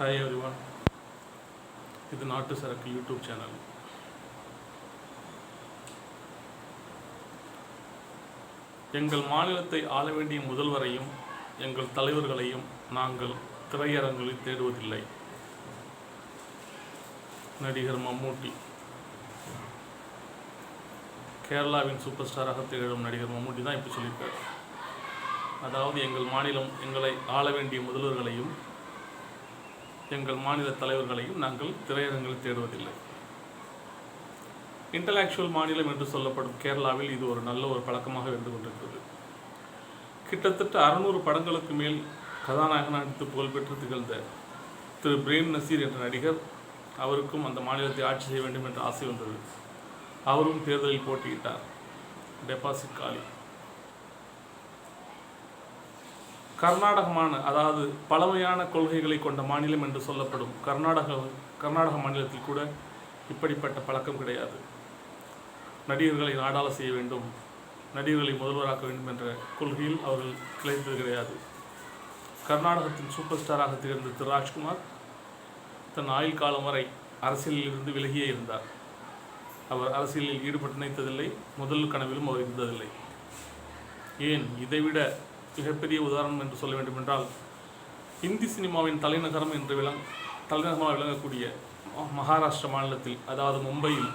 Hi everyone இது நாட்டு சரக்கு யூடியூப் சேனல். எங்கள் மாநிலத்தை ஆள வேண்டிய முதல்வரையும் எங்கள் தலைவர்களையும் நாங்கள் திரையரங்களில் தேடுவதில்லை. நடிகர் மம்மூட்டி. கேரளாவின் சூப்பர் ஸ்டாராக திகழும் நடிகர் மம்மூட்டி தான் இப்போ சொல்லியிருக்கார். அதாவது எங்கள் மாநிலம் எங்களை ஆள வேண்டிய முதல்வர்களையும் எங்கள் மாநில தலைவர்களையும் நாங்கள் திரையரங்கில் தேடுவதில்லை. இன்டலாக்சுவல் மாநிலம் என்று சொல்லப்படும் கேரளாவில் இது ஒரு நல்ல ஒரு பழக்கமாக இருந்து கொண்டிருக்கிறது கிட்டத்தட்ட அறுநூறு படங்களுக்கு மேல் கதாநாயகன் நடித்து புகழ்பெற்று திகழ்ந்த திரு பிரேம் நசீர் என்ற நடிகர் அவருக்கும் அந்த மாநிலத்தை ஆட்சி செய்ய வேண்டும் என்ற ஆசை வந்தது. அவரும் தேர்தலில் போட்டியிட்டார். டெபாசிட் காலி. கர்நாடகமான அதாவது பழமையான கொள்கைகளை கொண்ட மாநிலம் என்று சொல்லப்படும் கர்நாடக கர்நாடக மாநிலத்தில் கூட இப்படிப்பட்ட பழக்கம் கிடையாது. நடிகர்களை நாடாள செய்ய வேண்டும் நடிகர்களை முதல்வராக்க வேண்டும் என்ற கொள்கையில் அவர்கள் கிளைத்தது கிடையாது. கர்நாடகத்தின் சூப்பர் ஸ்டாராக திகழ்ந்த திரு ராஜ்குமார் தன் ஆயுள் காலம் வரை அரசியலில் இருந்து விலகியே இருந்தார். அவர் அரசியலில் ஈடுபட்டு நினைத்ததில்லை முதல் கனவிலும் அவர் இருந்ததில்லை. ஏன்? இதைவிட மிகப்பெரிய உதாரணம் என்று சொல்ல வேண்டுமென்றால் இந்தி சினிமாவின் தலைநகரம் என்று விளங் தலைநகரமாக விளங்கக்கூடிய மகாராஷ்டிர மாநிலத்தில் அதாவது மும்பையில்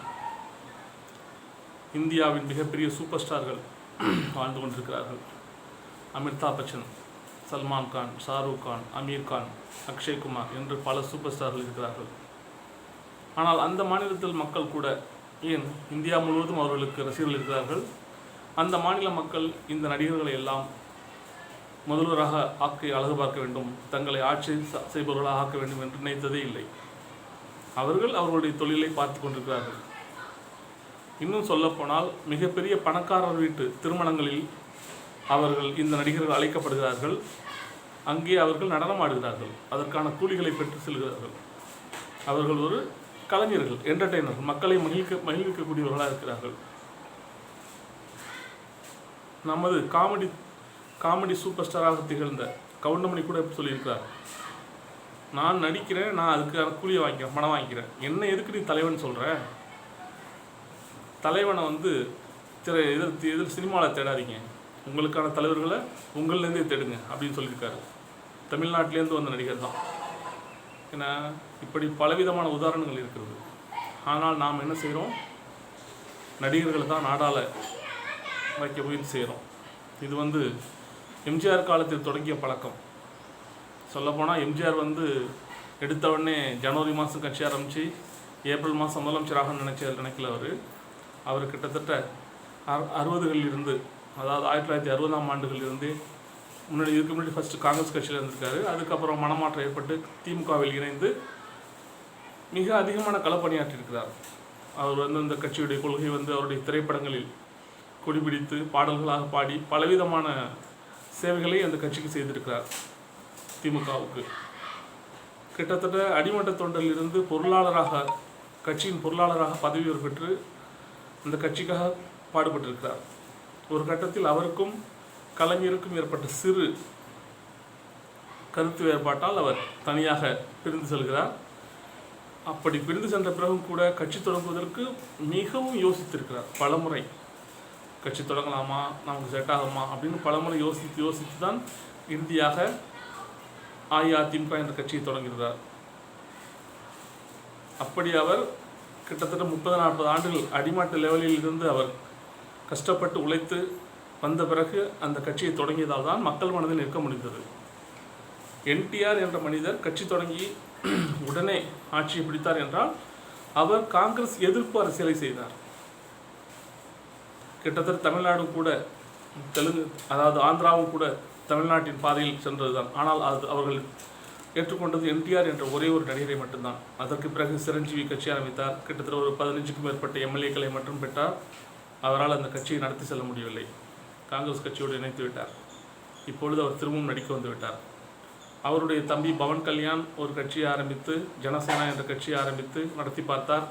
இந்தியாவின் மிகப்பெரிய சூப்பர் ஸ்டார்கள் வாழ்ந்து கொண்டிருக்கிறார்கள். அமிதாப் பச்சன் சல்மான் கான் ஷாருக் கான் அமீர் கான் அக்ஷய் குமார் என்று பல சூப்பர் ஸ்டார்கள் இருக்கிறார்கள். ஆனால் அந்த மாநிலத்தில் மக்கள் கூட ஏன் இந்தியா முழுவதும் அவர்களுக்கு ரசிகர்கள் இருக்கிறார்கள்? அந்த மாநில மக்கள் இந்த நடிகர்களை எல்லாம் முதல்வராக ஆக்கை அழகு பார்க்க வேண்டும் தங்களை ஆட்சி செய்பவர்களாக ஆக்க வேண்டும் என்று நினைத்ததே இல்லை. அவர்கள் அவர்களுடைய தொழிலை பார்த்து கொண்டிருக்கிறார்கள். இன்னும் சொல்லப்போனால் மிகப்பெரிய பணக்காரர் வீட்டு திருமணங்களில் அவர்கள் இந்த நடிகர்கள் அழைக்கப்படுகிறார்கள். அங்கே அவர்கள் நடனம் ஆடுகிறார்கள். அதற்கான கூலிகளை பெற்று செல்கிறார்கள். அவர்கள் ஒரு கலைஞர்கள் என்டர்டெய்னர்கள் மக்களை மகிழ்க்க மகிழ்விக்கக்கூடியவர்களாக இருக்கிறார்கள். நமது காமெடி காமெடி சூப்பர் ஸ்டாராக திகழ்ந்த கவுண்டமணி கூட எப்படி சொல்லியிருக்கிறார். நான் நடிக்கிறேன் நான் அதுக்கான கூலியை வாங்கிக்கிறேன் பணம் வாங்கிக்கிறேன். என்ன எதுக்கு நீ தலைவன் சொல்கிற தலைவனை வந்து திரை இதில் இதில் சினிமாவில் தேடாதீங்க. உங்களுக்கான தலைவர்களை உங்கள்லேருந்தே தேடுங்க அப்படின்னு சொல்லியிருக்காரு. தமிழ்நாட்டிலேருந்து வந்த நடிகர் தான். ஏன்னா இப்படி பலவிதமான உதாரணங்கள் இருக்கிறது. ஆனால் நாம் என்ன செய்கிறோம்? நடிகர்களை தான் நாடால் வைக்க முயற்சி செய்கிறோம். இது வந்து எம்ஜிஆர் காலத்தில் தொடங்கிய பழக்கம். சொல்லப்போனால் எம்ஜிஆர் வந்து எடுத்த உடனே ஜனவரி மாதம் கட்சி ஆரம்பித்து ஏப்ரல் மாதம் முதலமைச்சராக நினைச்ச நினைக்கல அவர். அவர் கிட்டத்தட்ட அறு அறுபதுகளில் இருந்து அதாவது ஆயிரத்தி தொள்ளாயிரத்தி அறுபதாம் ஆண்டுகளில் இருந்து முன்னாடி இதுக்கு முன்னாடி ஃபஸ்ட்டு காங்கிரஸ் கட்சியில் இருந்திருக்காரு. அதுக்கப்புறம் மனமாற்றம் ஏற்பட்டு திமுகவில் இணைந்து மிக அதிகமான களப்பணியாற்றியிருக்கிறார் அவர் வந்து அந்த கட்சியுடைய கொள்கை வந்து அவருடைய திரைப்படங்களில் கொடிபிடித்து பாடல்களாக பாடி பலவிதமான சேவைகளை அந்த கட்சிக்கு செய்திருக்கிறார் திமுகவுக்கு. கிட்டத்தட்ட அடிமட்ட தொண்டரிலிருந்து பொருளாளராக கட்சியின் பொருளாளராக பதவி பெற்று அந்த கட்சிக்காக பாடுபட்டிருக்கிறார். ஒரு கட்டத்தில் அவருக்கும் கலைஞருக்கும் ஏற்பட்ட சிறு கருத்து வேறுபாட்டால் அவர் தனியாக பிரிந்து செல்கிறார். அப்படி பிரிந்து சென்ற பிறகும் கூட கட்சி தொடங்குவதற்கு மிகவும் யோசித்திருக்கிறார் பலமுறை. கட்சி தொடங்கலாமா நமக்கு செட் ஆகுமா அப்படின்னு பலமுறை யோசித்து யோசித்து தான் இறுதியாக அஇஅதிமுக என்ற கட்சியை தொடங்குகிறார் அப்படி அவர் கிட்டத்தட்ட முப்பது நாற்பது ஆண்டுகள் அடிமட்ட லெவலில் இருந்து அவர் கஷ்டப்பட்டு உழைத்து வந்த பிறகு அந்த கட்சியை தொடங்கியதால் தான் மக்கள் மனதில் நிற்க முடிந்தது. என்டிஆர் என்ற மனிதர் கட்சி தொடங்கி உடனே ஆட்சியை பிடித்தார் என்றால் அவர் காங்கிரஸ் எதிர்ப்பு அரசியலை செய்தார். கிட்டத்தட்ட தமிழ்நாடு கூட தெலுங்கு அதாவது ஆந்திராவும் கூட தமிழ்நாட்டின் பாதையில் சென்றதுதான். ஆனால் அது அவர்கள் ஏற்றுக்கொண்டது என்டிஆர் என்ற ஒரே ஒரு நடிகரை மட்டும்தான். அதற்கு பிறகு சிரஞ்சீவி கட்சி ஆரம்பித்தார். கிட்டத்தட்ட ஒரு பதினஞ்சுக்கும் மேற்பட்ட எம்எல்ஏக்களை மட்டும் பெற்றார். அவரால் அந்த கட்சியை நடத்தி செல்ல முடியவில்லை. காங்கிரஸ் கட்சியோடு இணைத்து விட்டார். இப்பொழுது அவர் திரும்பவும் நடிக்க வந்து விட்டார். அவருடைய தம்பி பவன் கல்யாண் ஒரு கட்சியை ஆரம்பித்து ஜனசேனா என்ற கட்சியை ஆரம்பித்து நடத்தி பார்த்தார்.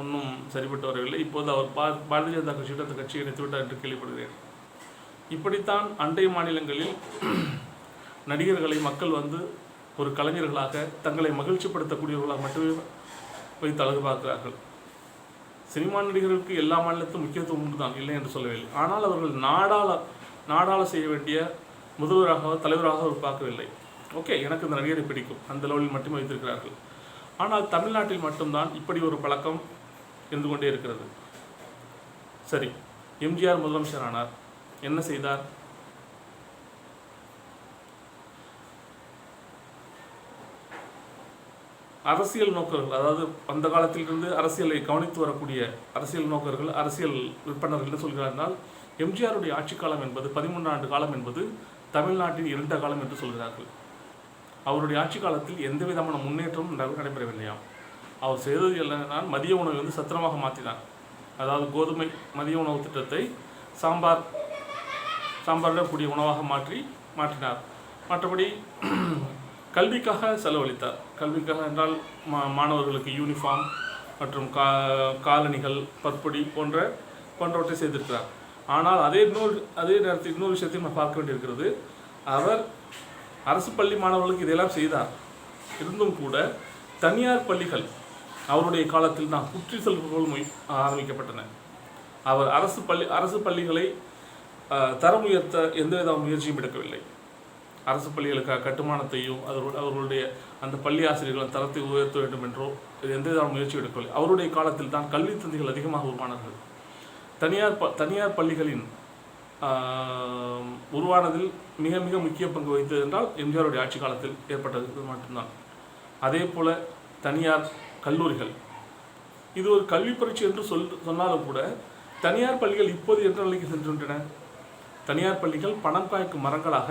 ஒன்றும் சரிப்பட்டு வரவில்லை. இப்போது அவர் பா பாரதிய ஜனதா கட்சியோட அந்த கட்சியை இணைத்து என்று கேள்விப்படுகிறேன். இப்படித்தான் அண்டை மாநிலங்களில் நடிகர்களை மக்கள் வந்து ஒரு கலைஞர்களாக தங்களை மகிழ்ச்சிப்படுத்தக்கூடியவர்களாக மட்டுமே வைத்து அழகு பார்க்கிறார்கள். சினிமா நடிகர்களுக்கு எல்லா மாநிலத்திலும் முக்கியத்துவம் உண்டு தான் இல்லை என்று சொல்லவில்லை. ஆனால் அவர்கள் நாடாள நாடாள செய்ய வேண்டிய முதல்வராக தலைவராக அவர் பார்க்கவில்லை. ஓகே எனக்கு இந்த நடிகரை பிடிக்கும். அந்த லெவலில் மட்டுமே வைத்திருக்கிறார்கள். ஆனால் தமிழ்நாட்டில் மட்டும்தான் இப்படி ஒரு பழக்கம் இருந்து கொண்டே இருக்கிறது. சரி எம்ஜிஆர் முதலமைச்சர் ஆனார் என்ன செய்தார்? அரசியல் நோக்கர்கள் அதாவது அந்த காலத்திலிருந்து அரசியலை கவனித்து வரக்கூடிய அரசியல் நோக்கர்கள் அரசியல் விற்பனர்கள் என்ன சொல்கிறார்கள் எம்ஜிஆருடைய ஆட்சி காலம் என்பது பதிமூன்று ஆண்டு காலம் என்பது தமிழ்நாட்டின் இருண்ட காலம் என்று சொல்கிறார்கள். அவருடைய ஆட்சி காலத்தில் எந்த விதமான முன்னேற்றமும் நட- நடைபெறவில்லையாம். அவர் செய்தது என்னன்னா மதிய உணவை வந்து சத்திரமாக மாற்றினார். அதாவது கோதுமை மதிய உணவு திட்டத்தை சாம்பார் சாம்பாருடன் கூடிய உணவாக மாற்றி மாற்றினார். மற்றபடி கல்விக்காக செலவழித்தார். கல்விக்காக என்றால் மா மாணவர்களுக்கு யூனிஃபார்ம் மற்றும் கா காலணிகள் பற்பொடி போன்ற போன்றவற்றை செய்திருக்கிறார். ஆனால் அதே இன்னொரு அதே நேரத்தில் இன்னொரு விஷயத்தையும் நான் பார்க்க வேண்டியிருக்கிறது. அவர் அரசு பள்ளி மாணவர்களுக்கு இதெல்லாம் செய்தார். இருந்தும் கூட தனியார் பள்ளிகள் அவருடைய காலத்தில் தான் குற்றி செல்வர்கள் ஆரம்பிக்கப்பட்டன. அவர் அரசு பள்ளி அரசு பள்ளிகளை தரம் உயர்த்த எந்தவித முயற்சியும் எடுக்கவில்லை. அரசு பள்ளிகளுக்காக கட்டுமானத்தையும் அவர்கள் அவர்களுடைய அந்த பள்ளி ஆசிரியர்களின் தரத்தை உயர்த்த வேண்டும் என்றோ எந்தவித முயற்சியும் எடுக்கவில்லை. அவருடைய காலத்தில் தான் கல்வி தந்தைகள் அதிகமாக உருவானார்கள். தனியார் ப தனியார் பள்ளிகளின் உருவானதில் மிக மிக முக்கிய பங்கு வகித்தது என்றால் எம்ஜிஆருடைய ஆட்சி காலத்தில் ஏற்பட்டது மட்டும்தான். அதே போல் தனியார் கல்லூரிகள். இது ஒரு கல்வி புரட்சி என்று சொல் சொன்னாலும் கூட தனியார் பள்ளிகள் இப்போது என்ற நிலைக்கு சென்றுவிட்டன தனியார் பள்ளிகள் பணம் காய்க்கும் மரங்களாக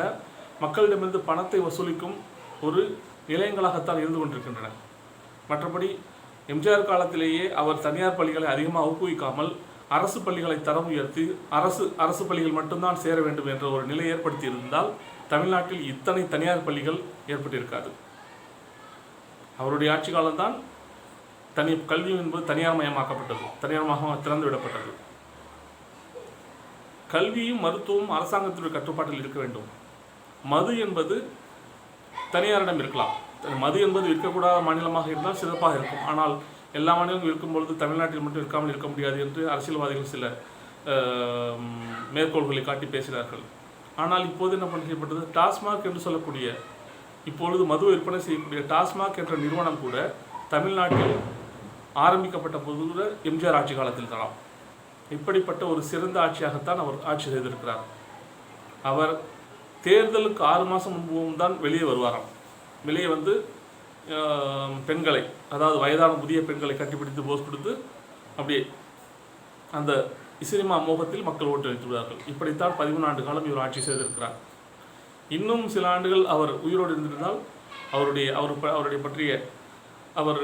மக்களிடமிருந்து பணத்தை வசூலிக்கும் ஒரு நிலையங்களாகத்தான் இருந்து கொண்டிருக்கின்றன. மற்றபடி எம்ஜிஆர் காலத்திலேயே அவர் தனியார் பள்ளிகளை அதிகமாக ஊக்குவிக்காமல் அரசு பள்ளிகளை தரம் உயர்த்தி அரசு அரசு பள்ளிகள் மட்டும்தான் சேர வேண்டும் என்ற ஒரு நிலை ஏற்படுத்தி இருந்தால் தமிழ்நாட்டில் இத்தனை தனியார் பள்ளிகள் ஏற்பட்டிருக்காது. அவருடைய ஆட்சி காலம்தான் தனி கல்வி என்பது தனியார் மயமாக்கப்பட்டது தனியார்மாக திறந்து விடப்பட்டது. கல்வியும் மருத்துவமும் அரசாங்கத்தினுடைய கட்டுப்பாட்டில் இருக்க வேண்டும். மது என்பது தனியாரிடம் இருக்கலாம். மது என்பது இருக்கக்கூடாத மாநிலமாக இருந்தால் சிறப்பாக இருக்கும். ஆனால் எல்லா மாநிலங்களும் இருக்கும் பொழுது தமிழ்நாட்டில் மட்டும் இருக்காமல் இருக்க முடியாது என்று அரசியல்வாதிகள் சில மேற்கோள்களை காட்டி பேசினார்கள். ஆனால் இப்போது என்ன பண்ணப்பட்டது டாஸ்மாக் என்று சொல்லக்கூடிய இப்பொழுது மது விற்பனை செய்யக்கூடிய டாஸ்மாக் என்ற நிறுவனம் கூட தமிழ்நாட்டில் ஆரம்பிக்கப்பட்ட போது எம்ஜிஆர் ஆட்சி காலத்தில் தான். இப்படிப்பட்ட ஒரு சிறந்த ஆட்சியாகத்தான் அவர் ஆட்சி செய்திருக்கிறார். அவர் தேர்தலுக்கு ஆறு மாதம் முன்பும் தான் வெளியே வருவாராம். வெளியே வந்து பெண்களை அதாவது வயதான புதிய பெண்களை கட்டிப்பிடித்து போஸ் கொடுத்து அப்படியே அந்த சினிமா மோகத்தில் மக்கள் ஓட்டளித்துள்ளார்கள் விடுவார்கள் இப்படித்தான் பதிமூணு ஆண்டு காலம் இவர் ஆட்சி செய்திருக்கிறார். இன்னும் சில ஆண்டுகள் அவர் உயிரோடு இருந்திருந்தால் அவருடைய அவர் ப- அவருடைய பற்றிய அவர்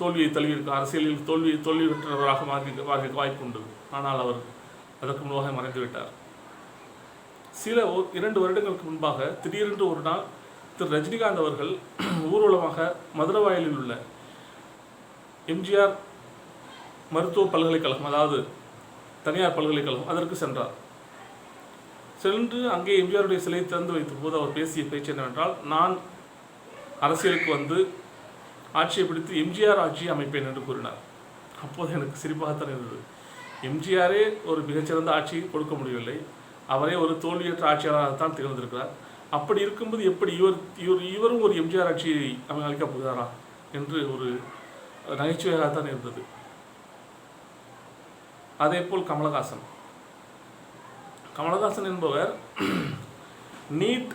தோல்வியை தழுவியிருக்க அரசியலில் தோல்வி தோல்வி பெற்றவராக மாறி மாறி வாய்ப்பு உண்டு. ஆனால் அவர் அதற்கு முன்பாக மறைந்துவிட்டார் சில இரண்டு வருடங்களுக்கு முன்பாக திடீரென்று ஒரு நாள் திரு. ரஜினிகாந்த் அவர்கள் ஊர்வலமாக மதுரவாயலில் உள்ள எம்ஜிஆர் மருத்துவ பல்கலைக்கழகம் அதாவது தனியார் பல்கலைக்கழகம் அதற்கு சென்றார். சென்று அங்கே எம்ஜிஆருடைய சிலை திறந்து வைத்த போது அவர் பேசிய பேச்சு என்னவென்றால் நான் அரசியலுக்கு வந்து ஆட்சியை பிடித்து எம்ஜிஆர் ஆட்சியை அமைப்பேன் என்று கூறினார். அப்போது எனக்கு சிரிப்பாகத்தான் இருந்தது. எம்ஜிஆரே ஒரு மிகச்சிறந்த ஆட்சி கொடுக்க முடியவில்லை. அவரே ஒரு தோல்வியற்ற ஆட்சியாளராகத்தான் திகழ்ந்திருக்கிறார். அப்படி இருக்கும்போது எப்படி இவர் இவர் இவரும் ஒரு எம்ஜிஆர் ஆட்சியை அவங்க அளிக்கப் போகிறாரா என்று ஒரு நகைச்சுவையாகத்தான் இருந்தது. அதே போல் கமலஹாசன். கமலஹாசன் என்பவர் நீட்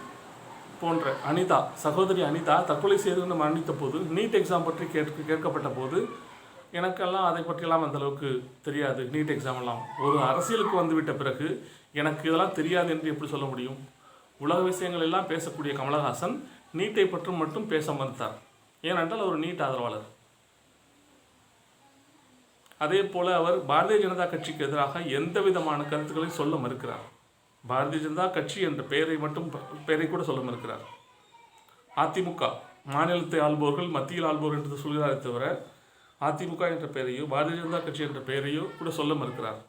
போன்ற அனிதா சகோதரி அனிதா தற்கொலை செய்து கொண்டு மரணித்த போது நீட் எக்ஸாம் பற்றி கேட்க கேட்கப்பட்ட போது எனக்கெல்லாம் அதை பற்றியெல்லாம் அந்த அளவுக்கு தெரியாது. நீட் எக்ஸாம் எல்லாம். ஒரு அரசியலுக்கு வந்துவிட்ட பிறகு எனக்கு இதெல்லாம் தெரியாது என்று எப்படி சொல்ல முடியும்? உலக விஷயங்கள் எல்லாம் பேசக்கூடிய கமலஹாசன் நீட்டை பற்றி மட்டும் பேச மறுத்தார். ஏனென்றால் அவர் நீட் ஆதரவாளர். அதே போல அவர் பாரதிய ஜனதா கட்சிக்கு எதிராக எந்த விதமான கருத்துக்களை சொல்ல மறுக்கிறார். பாரதிய ஜனதா கட்சி என்ற பெயரை மட்டும் பெயரை கூட சொல்ல மறுக்கிறார். அதிமுக மாநிலத்தை ஆள்பவர்கள் மத்தியில் ஆள்பவர் என்று சொல்கிறாரே தவிர அதிமுக என்ற பெயரையோ பாரதிய ஜனதா கட்சி என்ற பெயரையோ கூட சொல்ல மறுக்கிறார்.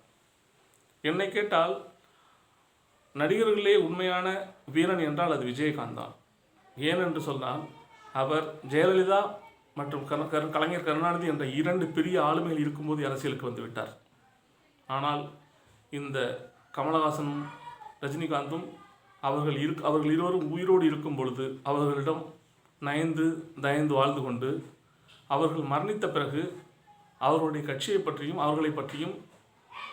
என்னை கேட்டால் நடிகர்களே உண்மையான வீரன் என்றால் அது விஜயகாந்த் தான். ஏனென்று சொன்னால் அவர் ஜெயலலிதா மற்றும் கரு- கரு- கலைஞர் கருணாநிதி என்ற இரண்டு பெரிய ஆளுமைகள் இருக்கும்போது அரசியலுக்கு வந்துவிட்டார். ஆனால் இந்த கமலஹாசனும் ரஜினிகாந்தும் அவர்கள் இரு அவர்கள் இருவரும் உயிரோடு இருக்கும் பொழுது அவர்களிடம் நயந்து தயந்து வாழ்ந்து கொண்டு அவர்கள் மரணித்த பிறகு அவர்களுடைய கட்சியை பற்றியும் அவர்களை பற்றியும்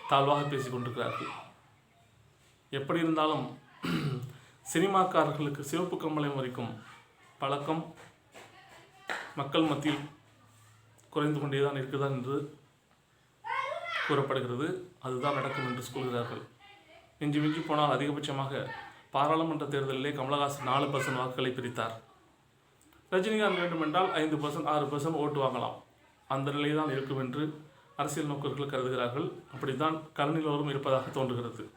தாழ்வாக பேசிக் கொண்டிருக்கிறார்கள். எப்படி இருந்தாலும் சினிமாக்காரர்களுக்கு சிவப்பு கம்பளம் வரைக்கும் பழக்கம் மக்கள் மத்தியில் குறைந்து கொண்டே தான் இருக்குதா என்று கூறப்படுகிறது. அதுதான் நடக்கும் என்று சொல்கிறார்கள். மிஞ்சி மிஞ்சி போனால் அதிகபட்சமாக பாராளுமன்ற தேர்தலிலே கமலஹாசன் நாலு பர்சன்ட் வாக்குகளை பிரித்தார். ரஜினிகாந்த் வேண்டுமென்றால் ஐந்து பர்சன்ட் ஆறு பர்சன்ட் ஓட்டு வாங்கலாம். அந்த நிலை தான் இருக்கும் என்று அரசியல் நோக்கர்கள் கருதுகிறார்கள். அப்படித்தான் கலனிலோரும் இருப்பதாக தோன்றுகிறது.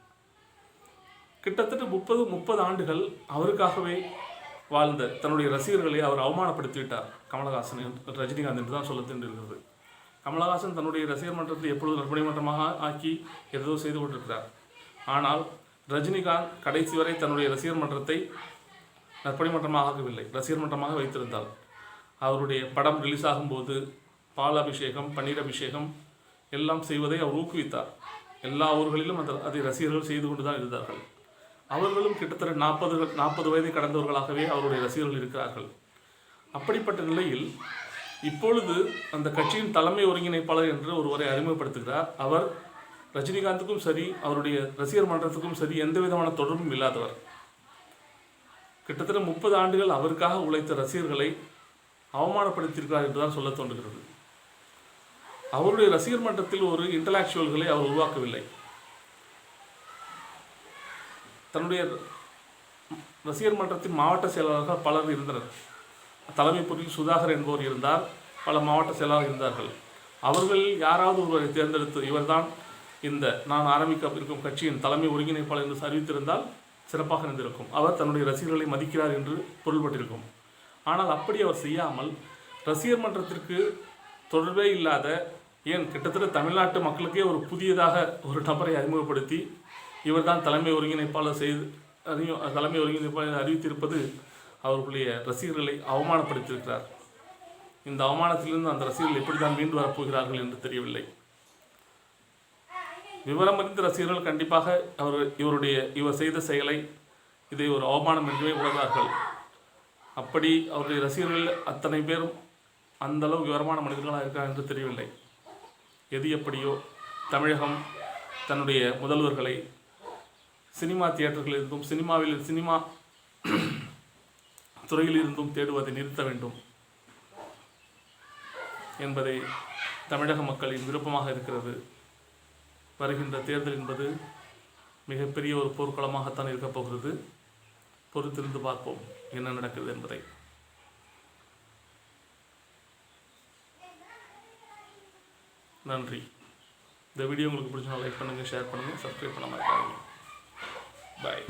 கிட்டத்தட்ட முப்பது முப்பது ஆண்டுகள் அவருக்காகவே வாழ்ந்த தன்னுடைய ரசிகர்களை அவர் அவமானப்படுத்தி விட்டார் கமலஹாசன் என்று- ரஜினிகாந்த் என்று தான் சொல்ல தோன்றுகிறது. கமலஹாசன் தன்னுடைய ரசிகர் மன்றத்தை எப்பொழுது நற்பணி மன்றமாக ஆக்கி ஏதோ செய்து கொண்டிருக்கிறார். ஆனால் ரஜினிகாந்த் கடைசி வரை தன்னுடைய ரசிகர் மன்றத்தை நற்பணி மன்றமாக ஆகவில்லை ரசிகர் மன்றமாக வைத்திருந்தார். அவருடைய படம் ரிலீஸ் ஆகும்போது பால் அபிஷேகம் பன்னீர் அபிஷேகம் எல்லாம் செய்வதை அவர் ஊக்குவித்தார். எல்லா ஊர்களிலும் அந்த அதை ரசிகர்கள் செய்து கொண்டு தான் இருந்தார்கள். அவர்களும் கிட்டத்தட்ட நாற்பது நாற்பது வயதை கடந்தவர்களாகவே அவருடைய ரசிகர்கள் இருக்கிறார்கள். அப்படிப்பட்ட நிலையில் இப்பொழுது அந்த கட்சியின் தலைமை ஒருங்கிணைப்பாளர் என்று ஒருவரை அறிமுகப்படுத்துகிறார். அவர் ரஜினிகாந்துக்கும் சரி அவருடைய ரசிகர் மன்றத்துக்கும் சரி எந்த விதமான தொடர்பும் இல்லாதவர். கிட்டத்தட்ட முப்பது ஆண்டுகள் அவருக்காக உழைத்த ரசிகர்களை அவமானப்படுத்தியிருக்கிறார் என்று தான் சொல்ல தோன்றுகிறது. அவருடைய ரசிகர் மன்றத்தில் ஒரு இன்டலாக்சுவல்களை அவர் உருவாக்கவில்லை. தன்னுடைய ரசிகர் மன்றத்தின் மாவட்ட செயலாளர்கள் பலர் இருந்தனர். தலைமை பொருள் சுதாகர் என்பவர் இருந்தார் பல மாவட்ட செயலாளர் இருந்தார்கள். அவர்களில் யாராவது ஒருவரை தேர்ந்தெடுத்து இவர்தான் இந்த நான் ஆரம்பிக்க இருக்கும் கட்சியின் தலைமை ஒருங்கிணைப்பாளர் என்று அறிவித்திருந்தால் சிறப்பாக இருந்திருக்கும். அவர் தன்னுடைய ரசிகர்களை மதிக்கிறார் என்று பொருள்பட்டிருக்கும். ஆனால் அப்படி அவர் செய்யாமல் ரசிகர் மன்றத்திற்கு தொடர்பே இல்லாத ஏன் கிட்டத்தட்ட தமிழ்நாட்டு மக்களுக்கே ஒரு புதியதாக ஒரு நபரை அறிமுகப்படுத்தி இவர்தான் தலைமை ஒருங்கிணைப்பாளர் செய்து அறிவு தலைமை ஒருங்கிணைப்பாளர் அறிவித்திருப்பது அவர்களுடைய ரசிகர்களை அவமானப்படுத்தியிருக்கிறார். இந்த அவமானத்திலிருந்து அந்த ரசிகர்கள் எப்படி தான் மீண்டு வரப்போகிறார்கள் என்று தெரியவில்லை. விவரம் அறிந்த ரசிகர்கள் கண்டிப்பாக அவர் இவருடைய இவர் செய்த செயலை இதை ஒரு அவமானம் என்றே உணர்ந்தார்கள் அப்படி அவருடைய ரசிகர்கள் அத்தனை பேரும் அந்த அளவு விவரமான மனிதர்களாக இருக்கிறார் என்று தெரியவில்லை. எது எப்படியோ தமிழகம் தன்னுடைய முதல்வர்களை சினிமா தியேட்டர்களில் இருந்தும் சினிமாவில் சினிமா துறையில் இருந்தும் தேடுவதை நிறுத்த வேண்டும் என்பதை தமிழக மக்களின் விருப்பமாக இருக்கிறது. வருகின்ற தேர்தல் என்பது மிகப்பெரிய ஒரு போர்க்களமாகத்தான் இருக்கப் போகிறது. பொறுத்திருந்து பார்ப்போம் என்ன நடக்கிறது என்பதை. நன்றி. இந்த வீடியோ உங்களுக்கு பிடிச்சா லைக் பண்ணுங்கள் ஷேர் பண்ணுங்கள் சப்ஸ்கிரைப் பண்ண மறக்காதீங்க. பாய்